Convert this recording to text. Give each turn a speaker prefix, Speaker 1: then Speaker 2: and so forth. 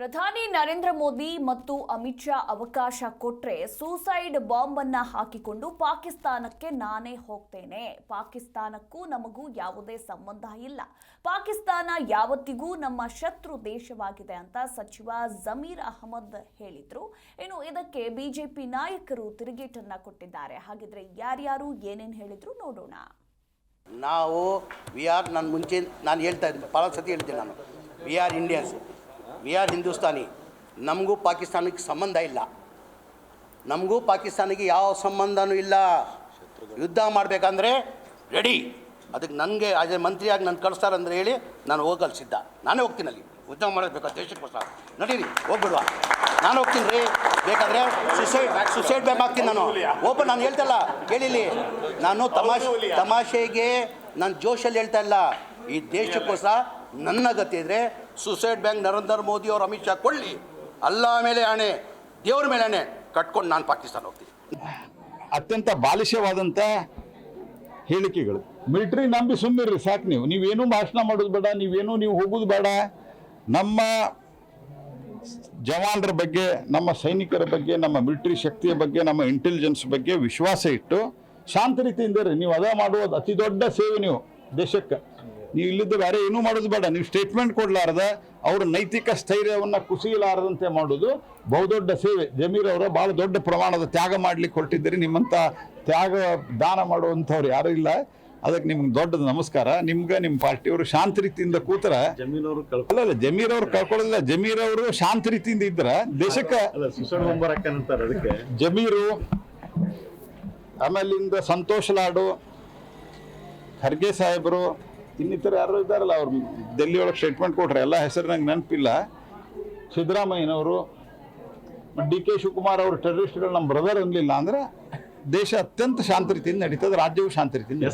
Speaker 1: ಪ್ರಧಾನಿ ನರೇಂದ್ರ ಮೋದಿ ಮತ್ತು ಅಮಿತ್ ಶಾ ಅವಕಾಶ ಕೊಟ್ರೆ ಸೂಸೈಡ್ ಬಾಂಬ್ ಅನ್ನ ಹಾಕಿಕೊಂಡು ಪಾಕಿಸ್ತಾನಕ್ಕೆ ನಾನೇ ಹೋಗ್ತೇನೆ. ಪಾಕಿಸ್ತಾನಕ್ಕೂ ನಮಗೂ ಯಾವುದೇ ಸಂಬಂಧ ಇಲ್ಲ. ಪಾಕಿಸ್ತಾನ ಯಾವತ್ತಿಗೂ ನಮ್ಮ ಶತ್ರು ದೇಶವಾಗಿದೆ ಅಂತ ಸಚಿವ ಜಮೀರ್ ಅಹಮದ್ ಹೇಳಿದ್ರು. ಇನ್ನು ಇದಕ್ಕೆ ಬಿಜೆಪಿ ನಾಯಕರು ತಿರುಗೇಟನ್ನ ಕೊಟ್ಟಿದ್ದಾರೆ. ಹಾಗಿದ್ರೆ ಯಾರ್ಯಾರು ಏನೇನು ಹೇಳಿದ್ರು ನೋಡೋಣ.
Speaker 2: ನಾವು, ವಿ ಆರ್, ನಾನು ಮುಂಚೆ ನಾನು ಹೇಳ್ತಾ ಇದ್ದೀನಿ. ಭಾಳ ಸತಿ ಹೇಳ್ತೀನಿ ನಾನು. We are Indians. We are Hindustani ನಮಗೂ ಪಾಕಿಸ್ತಾನಕ್ಕೆ ಸಂಬಂಧ ಇಲ್ಲ. ನಮಗೂ ಪಾಕಿಸ್ತಾನಿಗೆ ಯಾವ ಸಂಬಂಧನೂ ಇಲ್ಲ. ಯುದ್ಧ ಮಾಡಬೇಕಂದ್ರೆ ರೆಡಿ ಅದಕ್ಕೆ ನನಗೆ ಅದೇ ಮಂತ್ರಿಯಾಗಿ ನಾನು ಅಂದರೆ ಹೇಳಿ ನಾನು ಹೋಗಲು ಸಿದ್ಧ. ನಾನೇ ಹೋಗ್ತೀನಿ ಅಲ್ಲಿ. ಯುದ್ಧ ಮಾಡಬೇಕು ದೇಶಕ್ಕೋಸ್ಕರ ನಡೀರಿ ಹೋಗ್ಬಿಡುವ. ನಾನು ಹೋಗ್ತೀನಿ ರೀ. ಬೇಕಾದರೆ ಸುಸೈಡ್ ಸುಸೈಡ್ ಬ್ಯಾಕ್ ಆಗ್ತೀನಿ ನಾನು. ಓಪನ್ ನಾನು ಹೇಳ್ತಲ್ಲ ಕೇಳಿಲಿ ನಾನು ತಮಾಷೆ ತಮಾಷೆಗೆ ನಾನು ಜೋಶಲ್ಲಿ ಹೇಳ್ತಾ ಇಲ್ಲ. ಈ ದೇಶಕ್ಕೋಸ್ಕರ ನನ್ನ ಗತಿ ಇದ್ರೆ ಸುಸೈಡ್ ಬ್ಯಾಂಕ್ ನರೇಂದ್ರ ಮೋದಿ ಅವರು ಅಮಿತ್ ಶಾ ಕೊಳ್ಳಿ. ಅಲ್ಲ ಮೇಲೆ ಆಣೆ, ದೇವ್ರ ಮೇಲೆ ಆಣೆ ಕಟ್ಕೊಂಡು ನಾನು ಪಾಕಿಸ್ತಾನ ಹೋಗ್ತೀನಿ.
Speaker 3: ಅತ್ಯಂತ ಬಾಲಿಷ್ಯವಾದಂತ ಹೇಳಿಕೆಗಳು. ಮಿಲಿಟ್ರಿ ನಂಬಿ ಸುಮ್ಮಿರ್ರಿ ಸಾಕು ನೀವು. ನೀವೇನು ಭಾಷಣ ಮಾಡೋದು ಬೇಡ, ನೀವೇನು ನೀವು ಹೋಗೋದು ಬೇಡ. ನಮ್ಮ ಜವಾನರ ಬಗ್ಗೆ, ನಮ್ಮ ಸೈನಿಕರ ಬಗ್ಗೆ, ನಮ್ಮ ಮಿಲಿಟರಿ ಶಕ್ತಿಯ ಬಗ್ಗೆ, ನಮ್ಮ ಇಂಟೆಲಿಜೆನ್ಸ್ ಬಗ್ಗೆ ವಿಶ್ವಾಸ ಇಟ್ಟು ಶಾಂತ ರೀತಿಯಿಂದ ನೀವು ಅದ ಮಾಡುವುದು ಅತಿ ದೊಡ್ಡ ಸೇವೆ ನೀವು ದೇಶಕ್ಕೆ. ನೀವು ಇಲ್ಲಿದ್ದ ಬೇರೆ ಏನೂ ಮಾಡೋದು ಬೇಡ. ನೀವು ಸ್ಟೇಟ್ಮೆಂಟ್ ಕೊಡ್ಲಾರ್ದ ಅವರ ನೈತಿಕ ಸ್ಥೈರ್ಯವನ್ನು ಕುಸಿಯಲಾರದಂತೆ ಮಾಡೋದು ಬಹುದೊಡ್ಡ ಸೇವೆ. ಜಮೀರ್ ಅವರು ಭಾಳ ದೊಡ್ಡ ಪ್ರಮಾಣದ ತ್ಯಾಗ ಮಾಡಲಿಕ್ಕೆ ಹೊರಟಿದ್ದೀರಿ. ನಿಮ್ಮಂಥ ತ್ಯಾಗ ದಾನ ಮಾಡುವಂಥವ್ರು ಯಾರೂ ಇಲ್ಲ. ಅದಕ್ಕೆ ನಿಮ್ಗೆ ದೊಡ್ಡದು ನಮಸ್ಕಾರ. ನಿಮ್ಗೆ ನಿಮ್ಮ ಪಾರ್ಟಿಯವರು ಶಾಂತ ರೀತಿಯಿಂದ ಕೂತರ
Speaker 4: ಜಮೀನವರು
Speaker 3: ಕಳ್ಕೊಳ್ಳಲ್ಲ ಅಲ್ಲ ಜಮೀರ್ ಅವರು ಕಳ್ಕೊಳ್ಳೋದಿಲ್ಲ. ಜಮೀರ್ ಅವರು ಶಾಂತ ರೀತಿಯಿಂದ ಇದ್ರ ದೇಶಕ್ಕೆ
Speaker 4: ಅದಕ್ಕೆ?
Speaker 3: ಜಮೀರು ಆಮೇಲಿಂದ ಸಂತೋಷ್ ಲಾಡು ಖರ್ಗೆ ಸಾಹೇಬರು ಇನ್ನಿತರ ಯಾರು ಇದ್ದಾರಲ್ಲ ಅವ್ರು ಡೆಲ್ಲಿ ಒಳಗೆ ಸ್ಟೇಟ್ಮೆಂಟ್ ಕೊಟ್ರೆ ಎಲ್ಲ ಹೆಸರು ನಂಗೆ ನೆನಪಿಲ್ಲ. ಸಿದ್ದರಾಮಯ್ಯನವರು ಡಿ ಕೆ ಶಿವಕುಮಾರ್ ಅವರು ಟೆರರಿಸ್ಟ್ಗಳು ನಮ್ಮ ಬ್ರದರ್ ಅನ್ಲಿಲ್ಲ ಅಂದ್ರೆ ದೇಶ ಅತ್ಯಂತ ಶಾಂತ ರೀತಿಯಿಂದ ನಡೀತದೆ ರಾಜ್ಯವು ಶಾಂತ ರೀತಿಯಿಂದ